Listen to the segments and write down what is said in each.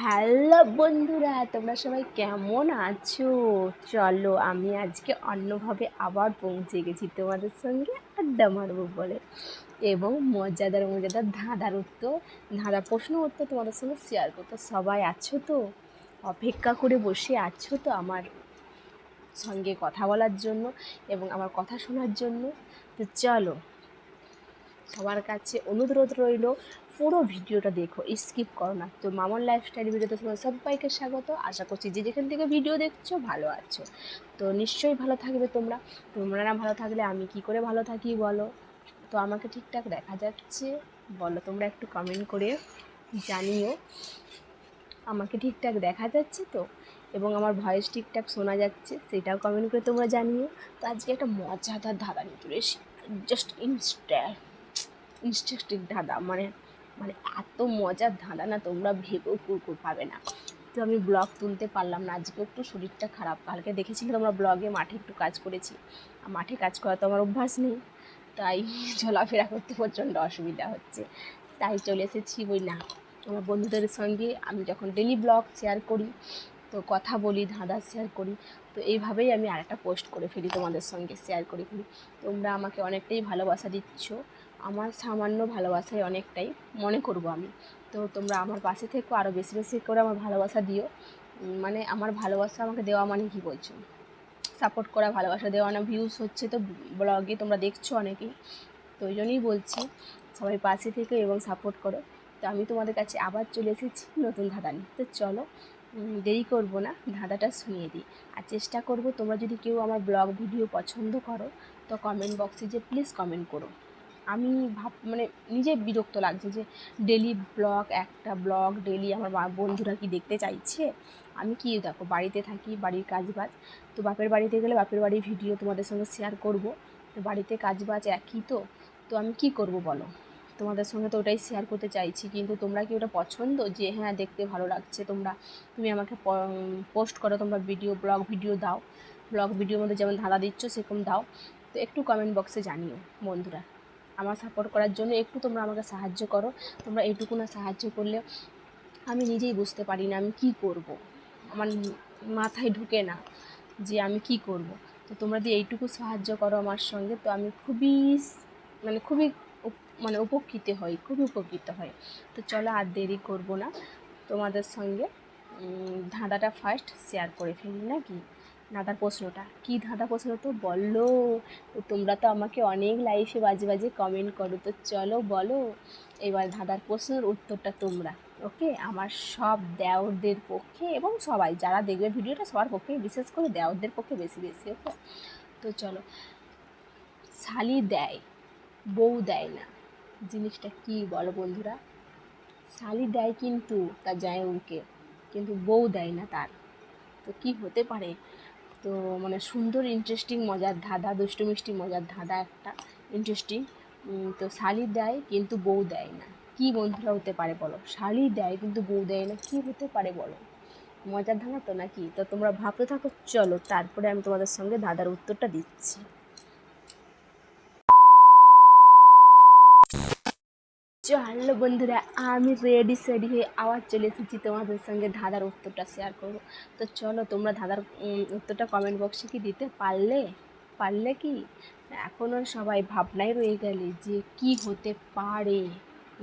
Hello বন্ধুরা, তোমরা সবাই কেমন আছো? চলো আমি আজকে অন্যভাবে আবার পৌঁছে গেছি তোমাদের সঙ্গে আড্ডা মারবো বলে। এবং মজাদার মজাদার ধাঁধার উত্তর ধাঁধা প্রশ্ন উত্তর তোমাদের সঙ্গে শেয়ার করতে সবাই আছো তো? অপেক্ষা করে বসে আছো তো আমার সঙ্গে কথা বলার জন্য এবং আমার কথা শোনার জন্য? তো চলো সবার কাছে অনুরোধ রইল, পুরো ভিডিওটা দেখো স্কিপ করো না। তো মামন লাইফস্টাইল ভিডিওতে তোমার সবাইকে স্বাগত। আশা করছি যে যেখান থেকে ভিডিও দেখছ, ভালো আছো। তো নিশ্চয়ই ভালো থাকবে তোমরা। তোমরা না ভালো থাকলে আমি কি করে ভালো থাকি বলো? তো আমাকে ঠিকঠাক দেখা যাচ্ছে। বলো, তোমরা একটু কমেন্ট করে জানিও। আমাকে ঠিকঠাক দেখা যাচ্ছে তো? এবং আমার ভয়েস ঠিকঠাক শোনা যাচ্ছে, সেটাও কমেন্ট করে তোমরা জানিও। তো আজকে একটা মজাদার ধাঁধা নিয়ে চলে জাস্ট ইনস্টা ইনস্টাস্টিক ধাঁধা মানে মানে এত মজার ধাঁধা না তোমরা ভেবেও কুরকুর পাবে না। তো আমি ব্লগ তুলতে পারলাম না, আজকে একটু শরীরটা খারাপ। কালকে দেখেছিলে তোমরা ব্লগে মাঠে একটু কাজ করেছি। আর মাঠে কাজ করা তো আমার অভ্যাস নেই, তাই চলাফেরা করতে প্রচণ্ড অসুবিধা হচ্ছে। তাই চলে এসেছি ওই না, আমার বন্ধুদের সঙ্গে। আমি যখন ডেলি ব্লগ শেয়ার করি, তো কথা বলি, ধাঁধা শেয়ার করি, তো এইভাবেই আমি আরেকটা পোস্ট করে ফেলি তোমাদের সঙ্গে শেয়ার করে ফেলি। তোমরা আমাকে অনেকটাই ভালোবাসা দিচ্ছ। আমার সামান্য ভালোবাসায় অনেকটাই মনে করব আমি। তো তোমরা আমার পাশে থেকেও আরও বেশি বেশি করে আমার ভালোবাসা দিও। মানে আমার ভালোবাসা আমাকে দেওয়া মানে কী বলছো? সাপোর্ট করা, ভালোবাসা দেওয়া না ভিউজ হচ্ছে তো ব্লগে তোমরা দেখছ অনেকেই তো ওই জন্যই বলছি, সবাই পাশে থেকে এবং সাপোর্ট করো। তো আমি তোমাদের কাছে আবার চলে এসেছি নতুন ধাঁধা নিয়ে। তো চলো দেরি করব না, ধাঁধাটা শুনিয়ে দিই। আর চেষ্টা করব তোমরা যদি কেউ আমার ব্লগ ভিডিও পছন্দ করো, তো কমেন্ট বক্সে যে প্লিজ কমেন্ট করো। আমি ভাব মানে নিজে বিরক্ত লাগছে যে ডেলি ব্লগ একটা ব্লগ ডেলি আমার বন্ধুরা কি দেখতে চাইছে? আমি কি দেখো, বাড়িতে থাকি, বাড়ির কাজ বাজ তো বাপের বাড়িতে গেলে বাপের বাড়ির ভিডিও তোমাদের সঙ্গে শেয়ার করব। তো বাড়িতে কাজ বাজ একই তো তো আমি কি করব বলো? তোমাদের সঙ্গে তো ওটাই শেয়ার করতে চাইছি, কিন্তু তোমরা কি ওটা পছন্দ? যে হ্যাঁ দেখতে ভালো লাগছে, তোমরা, তুমি আমাকে পোস্ট করো, তোমরা ভিডিও ব্লগ ভিডিও দাও। ব্লগ ভিডিওর মধ্যে যেমন ধাঁধা দিচ্ছ, সেরকম দাও। তো একটু কমেন্ট বক্সে জানিও, বন্ধুরা। আমার সাপোর্ট করার জন্য একটু তোমরা আমাকে সাহায্য করো তোমরা এইটুকু না সাহায্য করলে আমি নিজেই বুঝতে পারি না আমি কি করব। আমার মাথায় ঢুকে না যে আমি কি করব। তো তোমরা যদি এইটুকু সাহায্য করো আমার সঙ্গে, তো আমি খুবই মানে খুবই মানে উপকৃত হই, খুবই উপকৃত হই তো চলো আর দেরি করব না তোমাদের সঙ্গে ধাঁধাটা ফার্স্ট শেয়ার করে ফেলি, নাকি ধাঁধার প্রশ্নটা, কি ধাঁধা প্রশ্ন তো বলো তো তোমরা তো আমাকে অনেক লাইফে বাজে বাজে কমেন্ট করো, তো চলো বলো, এবার ধাঁধার প্রশ্নের উত্তরটা তোমরা ওকে আমার সব দেওরদের পক্ষে এবং সবাই, যারা দেখবে ভিডিওটা সবার পক্ষে, বিশেষ করে দেওরদের পক্ষে বেশি বেশি ওকে তো চলো, শালি দেয়, বউ দেয় না, জিনিসটা কি বলো বন্ধুরা? শালি দেয় কিন্তু তার জায়গাকে কিন্তু বউ দেয় না তার, তো কি হতে পারে? তো মানে সুন্দর ইন্টারেস্টিং মজার ধাঁধা, দুষ্টু মিষ্টি মজার ধাঁধা একটা ইন্টারেস্টিং তো শালি দেয় কিন্তু বউ দেয় না। কি বন্ধুরা হতে পারে বলো? শালি দেয় কিন্তু বউ দেয় না। কি হতে পারে বলো? মজার ধাঁধা তো নাকি? তো তোমরা ভাবতে থাকো। চলো, তারপরে আমি তোমাদের সঙ্গে ধাঁধার উত্তরটা দিচ্ছি। চলো বন্ধুরা, আমি রেডি সেডি হয়ে আবার চলে এসেছি তোমাদের সঙ্গে ধাঁধার উত্তরটা শেয়ার করব। তো চলো তোমরা ধাঁধার উত্তরটা কমেন্ট বক্সে কি দিতে পারলে? পারলে কি? এখনও সবাই ভাবনায় রয়ে গেলে যে কি হতে পারে,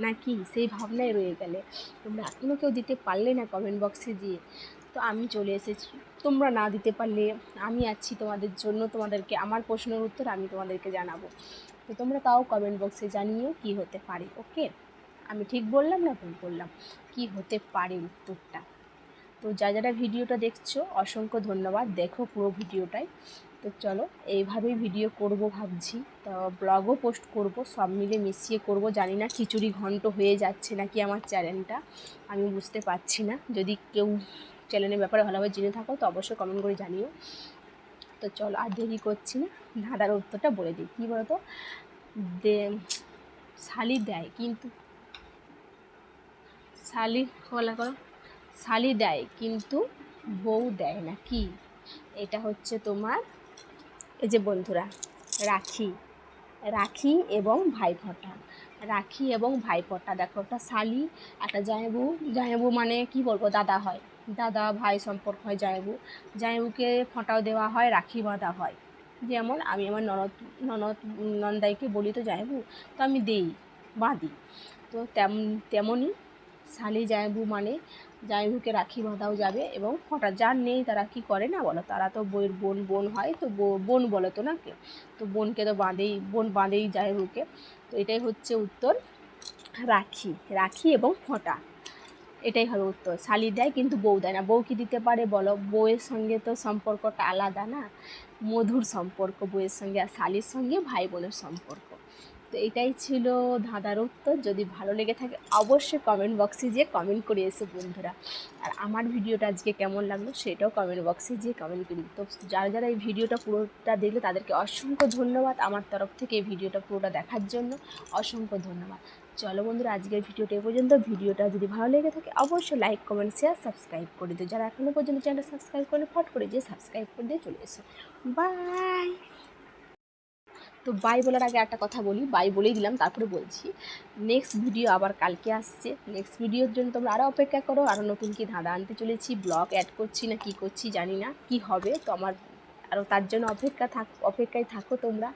নাকি সেই ভাবনায় রয়ে গেলে। তোমরা এখনও কেউ দিতে পারলে না কমেন্ট বক্সে গিয়ে তো আমি চলে এসেছি। তোমরা না দিতে পারলে আমি আছি তোমাদের জন্য, তোমাদেরকে আমার প্রশ্নের উত্তর আমি তোমাদেরকে জানাব। তো তোমরা তাও কমেন্ট বক্সে জানিও কি হতে পারে ওকে আমি ঠিক বললাম না ভুল বললাম কি হতে পারে উত্তরটা? তো যা যারা ভিডিওটা দেখছ, অসংখ্য ধন্যবাদ। দেখো পুরো ভিডিওটাই। তো চলো, এইভাবেই ভিডিও করব ভাবছি। তো ব্লগও পোস্ট করব, সব মিলে মিশিয়ে করব। জানি না খিচুড়ি ঘন্ট হয়ে যাচ্ছে নাকি আমার চ্যানেলটা আমি বুঝতে পারছি না। যদি কেউ চ্যানেলের ব্যাপারে ভালোভাবে জেনে থাকো, তো অবশ্যই কমেন্ট করে জানিও। তো চলো আর দেরি করছি না ধাঁধার উত্তরটা বলে দিই। কী বলতো? দে, শালি দেয়, কিন্তু শালি, বলা করো, শালি দেয়, কিন্তু বউ দেয় না। কি? এটা হচ্ছে তোমার, এই যে বন্ধুরা, রাখি রাখি এবং ভাইফোঁটা। রাখি এবং ভাইপোটা দেখো, একটা শালি, একটা জায়বু জায়বু মানে কি বলব, দাদা হয়। দাদা ভাই সম্পর্ক হয় জায়বু জায়বুকে ফোঁটাও দেওয়া হয়, রাখি বাঁধা হয়। যেমন আমি আমার ননদ ননদ, নন্দাইকে বলি, তো জায়বু তো আমি দেই, বাঁধি। তো তেম তেমনই শালি জায়বু মানে জায়বুকে রাখি বাঁধাও যাবে এবং ফোঁটা, যার নেই তারা কি করে না বলো? তারা তো বইয়ের বোন বোন হয়, তো বোন বলে তো নাকি? তো বোনকে তো বাঁধেই, বোন বাঁধেই জায়বুকে তো এটাই হচ্ছে উত্তর, রাখি রাখি এবং ফোঁটা। এটাই হবে উত্তর। শালি দেয় কিন্তু বউ দেয় না। বউ কি দিতে পারে বলো? বউয়ের সঙ্গে তো সম্পর্কটা আলাদা না? মধুর সম্পর্ক, বউয়ের সঙ্গে আর শালির সঙ্গে ভাই বোনের সম্পর্ক। তো এটাই ছিল ধাঁধার উত্তর। যদি ভালো লেগে থাকে অবশ্যই কমেন্ট বক্সে যেয়ে কমেন্ট করে এসো বন্ধুরা। আর আমার ভিডিওটা আজকে কেমন লাগল সেটাও কমেন্ট বক্সে যেয়ে কমেন্ট করি তো যারা যারা এই ভিডিওটা পুরোটা দেখলে তাদেরকে অসংখ্য ধন্যবাদ আমার তরফ থেকে এই ভিডিওটা পুরোটা দেখার জন্য। অসংখ্য ধন্যবাদ। চলো বন্ধুরা, আজকের ভিডিওটা এ পর্যন্ত। ভিডিওটা যদি ভালো লেগে থাকে, অবশ্যই লাইক কমেন্ট শেয়ার সাবস্ক্রাইব করে দিও। যারা এখনও পর্যন্ত চ্যানেলটা সাবস্ক্রাইব করে ফট করে যে সাবস্ক্রাইব করে দিয়ে চলে এসো। বাই তো বাই বলার আগে একটা কথা বলি। বাই বলেই দিলাম, তারপরে বলছি। নেক্সট ভিডিও আবার কালকে আসছে। নেক্সট ভিডিওর জন্য তোমরা আরও অপেক্ষা করো। আরও নতুন কি ধাঁধা আনতে চলেছি ব্লগ অ্যাড করছি না, কি করছি জানি না, কি হবে। তো আমার আরও তার জন্য অপেক্ষা থাক, অপেক্ষায় থাকো তোমরা।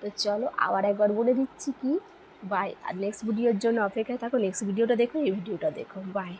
তো চলো, আবার একবার বলে দিচ্ছি কি? বাই আর নেক্সট ভিডিওর জন্য অপেক্ষায় থাকো নেক্সট ভিডিওটা দেখো এই ভিডিওটা দেখো। বাই